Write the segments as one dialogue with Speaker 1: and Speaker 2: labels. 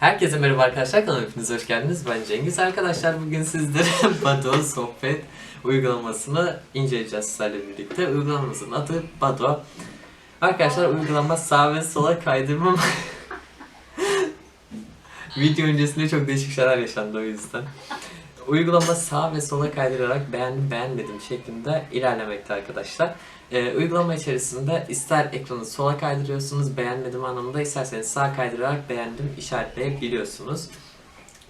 Speaker 1: Herkese merhaba arkadaşlar kanalıma hepiniz hoş geldiniz. Ben Cengiz. Arkadaşlar bugün sizlere Bado Sohbet uygulamasını inceleyeceğiz sizlerle birlikte. Uygulamamızın adı Bado. Arkadaşlar uygulama sağ ve sola kaydırma Video öncesinde çok değişik şeyler yaşandı o yüzden. Uygulama sağ ve sola kaydırarak beğendim beğenmedim şeklinde ilerlemekte arkadaşlar. Ee, uygulama içerisinde ister ekranı sola kaydırıyorsunuz beğenmedim anlamında isterseniz sağ kaydırarak beğendim işaretleyebiliyorsunuz.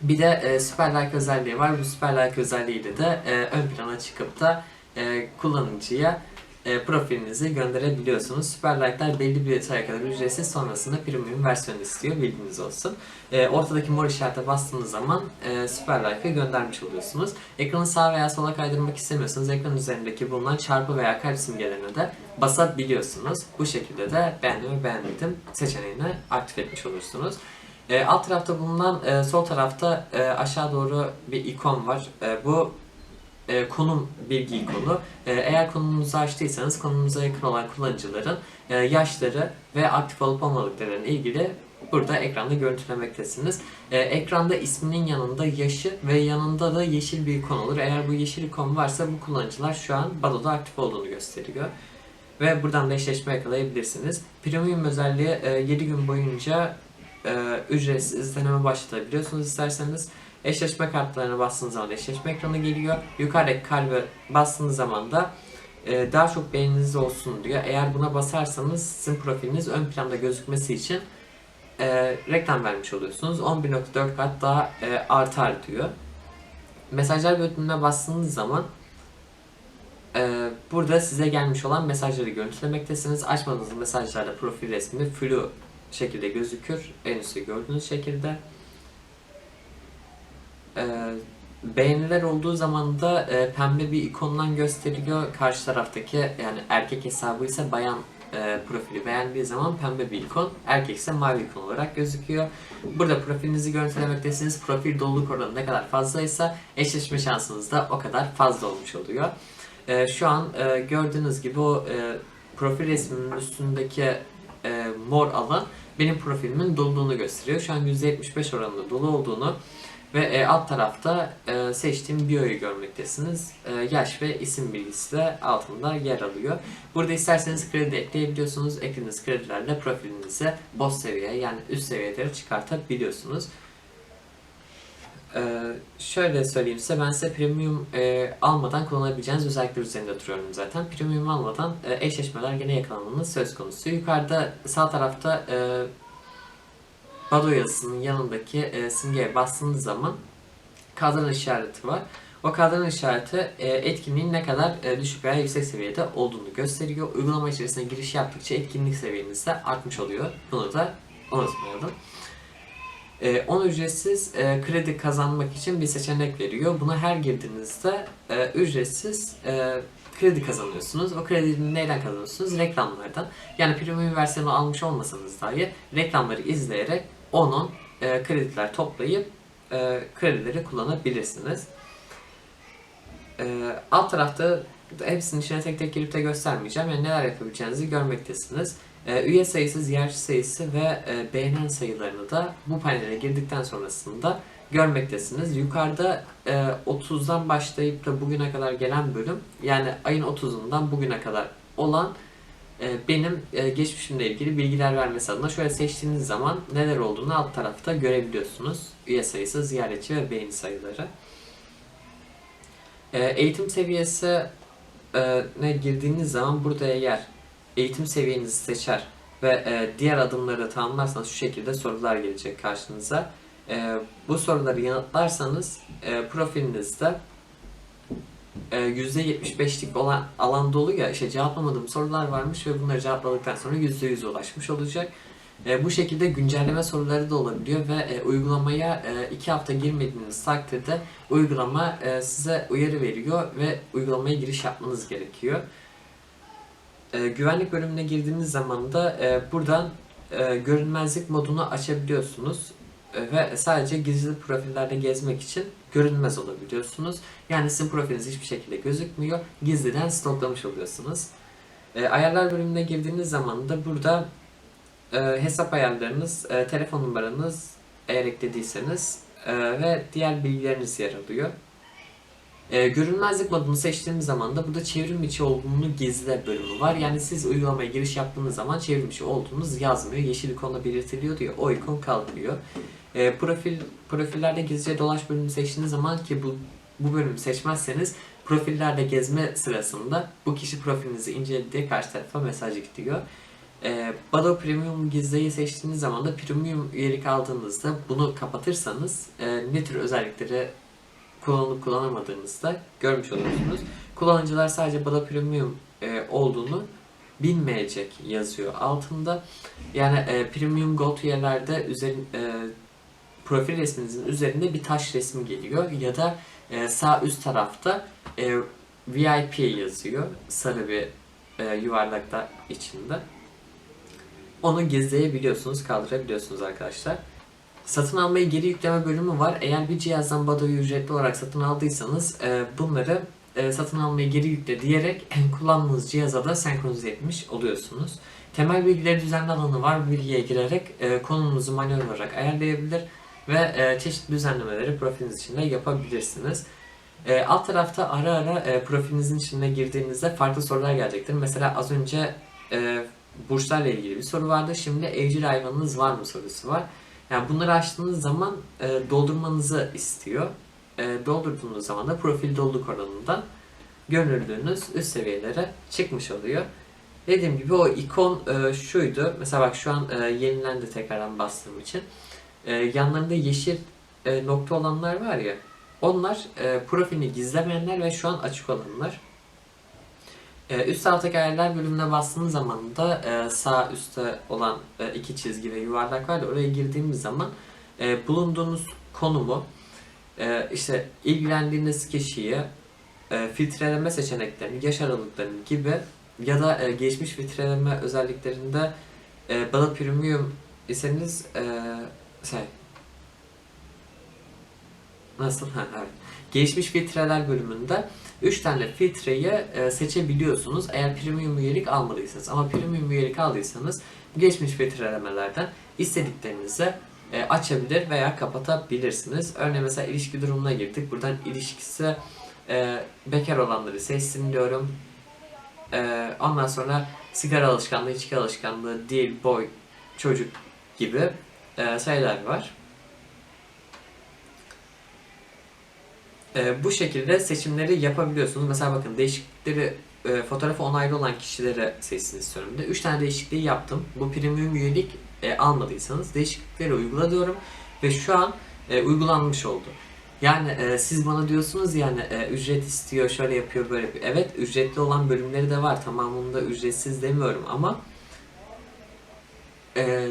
Speaker 1: Bir de e, süper like özelliği var. Bu süper like özelliğiyle de e, ön plana çıkıp da e, kullanıcıya e, profilinizi gönderebiliyorsunuz. Süper like'lar belli bir sayıya kadar ücretsiz sonrasında premium versiyon istiyor bilginiz olsun. E, ortadaki mor işarete bastığınız zaman e, süper like'ı göndermiş oluyorsunuz. Ekranı sağa veya sola kaydırmak istemiyorsanız ekran üzerindeki bulunan çarpı veya kalp simgelerine de basabiliyorsunuz. Bu şekilde de beğendim ve beğenmedim seçeneğini aktif etmiş olursunuz. E, alt tarafta bulunan e, sol tarafta e, aşağı doğru bir ikon var. Bu e, konum bilgi ikonu. E, eğer konumunuzu açtıysanız konumunuza yakın olan kullanıcıların e, yaşları ve aktif olup olmadıklarıyla ilgili burada ekranda görüntülemektesiniz. E, ekranda isminin yanında yaşı ve yanında da yeşil bir ikon olur. Eğer bu yeşil ikon varsa bu kullanıcılar şu an Bado'da aktif olduğunu gösteriyor. Ve buradan da eşleşme yakalayabilirsiniz. Premium özelliği e, 7 gün boyunca e, ücretsiz deneme başlatabiliyorsunuz isterseniz. Eşleşme kartlarına bastığınız zaman eşleşme ekranı geliyor. Yukarıdaki kalbe bastığınız zaman da e, daha çok beğeniniz olsun diyor. Eğer buna basarsanız sizin profiliniz ön planda gözükmesi için e, reklam vermiş oluyorsunuz. 11.4 kat daha e, artar diyor. Mesajlar bölümüne bastığınız zaman e, burada size gelmiş olan mesajları görüntülemektesiniz. Açmadığınız mesajlarda profil resmi flu şekilde gözükür. En üstte gördüğünüz şekilde. Ee, beğeniler olduğu zaman da e, pembe bir ikondan gösteriyor. Karşı taraftaki yani erkek hesabı ise bayan e, profili beğendiği zaman pembe bir ikon, erkek ise mavi ikon olarak gözüküyor. Burada profilinizi görüntülemektesiniz. Profil doluluk oranı ne kadar fazlaysa eşleşme şansınız da o kadar fazla olmuş oluyor. E, şu an e, gördüğünüz gibi o e, profil resminin üstündeki e, mor alan benim profilimin doluluğunu gösteriyor. Şu an %75 oranında dolu olduğunu ve e, alt tarafta e, seçtiğim bio'yu görmektesiniz. E, yaş ve isim bilgisi de altında yer alıyor. Burada isterseniz kredi ekleyebiliyorsunuz. Eklediğiniz kredilerle profilinizi boss seviye yani üst seviyelere çıkartabiliyorsunuz. Ee, şöyle söyleyeyim size ben size premium e, almadan kullanabileceğiniz özellikler üzerinde oturuyorum zaten. Premium almadan e, eşleşmeler gene yakalanmanız söz konusu. Yukarıda sağ tarafta e, Bado yazısının yanındaki e, simgeye bastığınız zaman kadran işareti var. O kadran işareti e, etkinliğin ne kadar e, düşük veya yüksek seviyede olduğunu gösteriyor. Uygulama içerisine giriş yaptıkça etkinlik seviyeniz de artmış oluyor. Bunu da unutmayalım. E, on ücretsiz e, kredi kazanmak için bir seçenek veriyor. Buna her girdiğinizde e, ücretsiz e, kredi kazanıyorsunuz. O krediyi neyden kazanıyorsunuz? Reklamlardan. Yani premium versiyonu almış olmasanız dahi reklamları izleyerek onun e, krediler toplayıp e, kredileri kullanabilirsiniz. E, alt tarafta hepsinin içine tek tek girip de göstermeyeceğim. Yani neler yapabileceğinizi görmektesiniz. E, üye sayısı, ziyaretçi sayısı ve e, beğenen sayılarını da bu panele girdikten sonrasında görmektesiniz. Yukarıda e, 30'dan başlayıp da bugüne kadar gelen bölüm yani ayın 30'undan bugüne kadar olan benim e, geçmişimle ilgili bilgiler vermesi adına şöyle seçtiğiniz zaman neler olduğunu alt tarafta görebiliyorsunuz. Üye sayısı, ziyaretçi ve beğeni sayıları. E, eğitim seviyesi e, ne girdiğiniz zaman burada eğer eğitim seviyenizi seçer ve e, diğer adımları tamamlarsanız şu şekilde sorular gelecek karşınıza. Bu soruları yanıtlarsanız profilinizde %75'lik olan alan dolu ya işte cevaplamadığım sorular varmış ve bunları cevapladıktan sonra %100'e ulaşmış olacak. E, bu şekilde güncelleme soruları da olabiliyor ve e, uygulamaya 2 hafta girmediğiniz takdirde uygulama e, size uyarı veriyor ve uygulamaya giriş yapmanız gerekiyor. E, güvenlik bölümüne girdiğiniz zaman da e, buradan e, görünmezlik modunu açabiliyorsunuz E, ve sadece gizli profillerde gezmek için görünmez olabiliyorsunuz. Yani sizin profiliniz hiçbir şekilde gözükmüyor. Gizliden stoklamış oluyorsunuz. E, ayarlar bölümüne girdiğiniz zaman da burada e, hesap ayarlarınız, e, telefon numaranız, eğer eklediyseniz e, ve diğer bilgileriniz yer alıyor. E, görünmezlik modunu seçtiğimiz zaman da burada çevrim içi olduğunu gizle bölümü var. Yani siz uygulamaya giriş yaptığınız zaman çevrim içi olduğunuz yazmıyor. Yeşil ikonla belirtiliyor diyor. O ikon kalkıyor. E, profil profillerde gizlice dolaş bölümünü seçtiğiniz zaman ki bu bu bölümü seçmezseniz profillerde gezme sırasında bu kişi profilinizi inceledi karşı tarafa mesaj gidiyor. E, Bado Premium gizleyi seçtiğiniz zaman da Premium üyelik aldığınızda bunu kapatırsanız e, ne tür özellikleri kullanıp kullanamadığınızda görmüş oluyorsunuz. Kullanıcılar sadece Bada Premium e, olduğunu bilmeyecek yazıyor altında. Yani e, Premium Gold üyelerde üzerin, e, profil resminizin üzerinde bir taş resmi geliyor ya da e, sağ üst tarafta e, VIP yazıyor. Sarı bir e, yuvarlakta içinde. Onu gizleyebiliyorsunuz, kaldırabiliyorsunuz arkadaşlar. Satın almayı geri yükleme bölümü var. Eğer bir cihazdan Bado'yu ücretli olarak satın aldıysanız e, bunları e, satın almayı geri yükle diyerek kullandığınız cihaza da senkronize etmiş oluyorsunuz. Temel bilgileri düzenli alanı var. Bilgiye girerek e, konunuzu manuel olarak ayarlayabilir ve e, çeşitli düzenlemeleri profiliniz içinde yapabilirsiniz. E, alt tarafta ara ara e, profilinizin içine girdiğinizde farklı sorular gelecektir. Mesela az önce e, burçlarla ilgili bir soru vardı. Şimdi evcil hayvanınız var mı sorusu var. Yani bunları açtığınız zaman e, doldurmanızı istiyor. E, doldurduğunuz zaman da profil doluluk oranından görünürlüğünüz üst seviyelere çıkmış oluyor. Dediğim gibi o ikon e, şuydu. Mesela bak şu an e, yenilendi tekrardan bastığım için. E, yanlarında yeşil e, nokta olanlar var ya. Onlar e, profilini gizlemeyenler ve şu an açık olanlar. E, üst alttaki ayarlar bölümüne bastığınız zaman da e, sağ üstte olan e, iki çizgi ve yuvarlak var da oraya girdiğimiz zaman e, bulunduğunuz konumu, e, işte ilgilendiğiniz kişiyi, e, filtreleme seçeneklerini, yaş aralıklarını gibi ya da e, geçmiş filtreleme özelliklerinde e, Bada Premium iseniz e, şey nasıl? Ha, evet. Gelişmiş filtreler bölümünde 3 tane filtreyi e, seçebiliyorsunuz eğer premium üyelik almadıysanız. Ama premium üyelik aldıysanız geçmiş filtrelemelerden istediklerinizi e, açabilir veya kapatabilirsiniz. Örneğin mesela ilişki durumuna girdik. Buradan ilişkisi e, bekar olanları seçsin diyorum. Ondan sonra sigara alışkanlığı, içki alışkanlığı, dil, boy, çocuk gibi e, sayılar var. E, bu şekilde seçimleri yapabiliyorsunuz. Mesela bakın değişiklikleri e, fotoğrafı onaylı olan kişilere seçsin istiyorum. De. 3 tane değişikliği yaptım. Bu premium üyelik e, almadıysanız değişiklikleri uygula diyorum ve şu an e, uygulanmış oldu. Yani e, siz bana diyorsunuz yani e, ücret istiyor, şöyle yapıyor, böyle yapıyor. Evet ücretli olan bölümleri de var. Tamamında ücretsiz demiyorum ama e,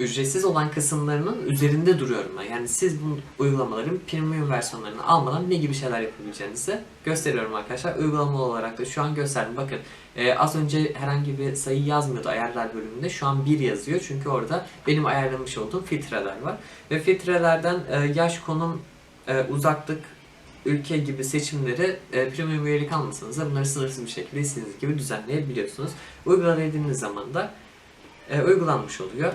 Speaker 1: ücretsiz olan kısımlarının üzerinde duruyorum ben. Yani siz bu uygulamaların premium versiyonlarını almadan ne gibi şeyler yapabileceğinizi gösteriyorum arkadaşlar. Uygulama olarak da şu an gösterdim. Bakın e, az önce herhangi bir sayı yazmıyordu ayarlar bölümünde. Şu an 1 yazıyor. Çünkü orada benim ayarlamış olduğum filtreler var. Ve filtrelerden e, yaş, konum, e, uzaklık, ülke gibi seçimleri e, premium üyelik almasanız da bunları sınırsız bir şekilde istediğiniz gibi düzenleyebiliyorsunuz. Uyguladığınız zaman da e, uygulanmış oluyor.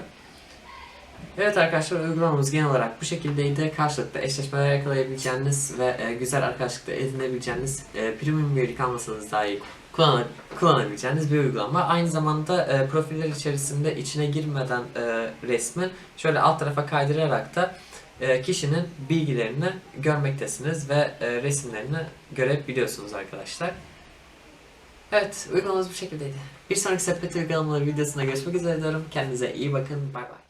Speaker 1: Evet arkadaşlar uygulamamız genel olarak bu şekildeydi. Karşılıklı eşleşmeler yakalayabileceğiniz ve e, güzel arkadaşlıkla edinebileceğiniz e, premium üyelik almasanız dahi kullan kullanabileceğiniz bir uygulama. Aynı zamanda e, profiller içerisinde içine girmeden e, resmi şöyle alt tarafa kaydırarak da e, kişinin bilgilerini görmektesiniz ve e, resimlerini görebiliyorsunuz arkadaşlar. Evet uygulamamız bu şekildeydi. Bir sonraki sepet uygulamaları videosunda görüşmek üzere diyorum. Kendinize iyi bakın. Bay bay.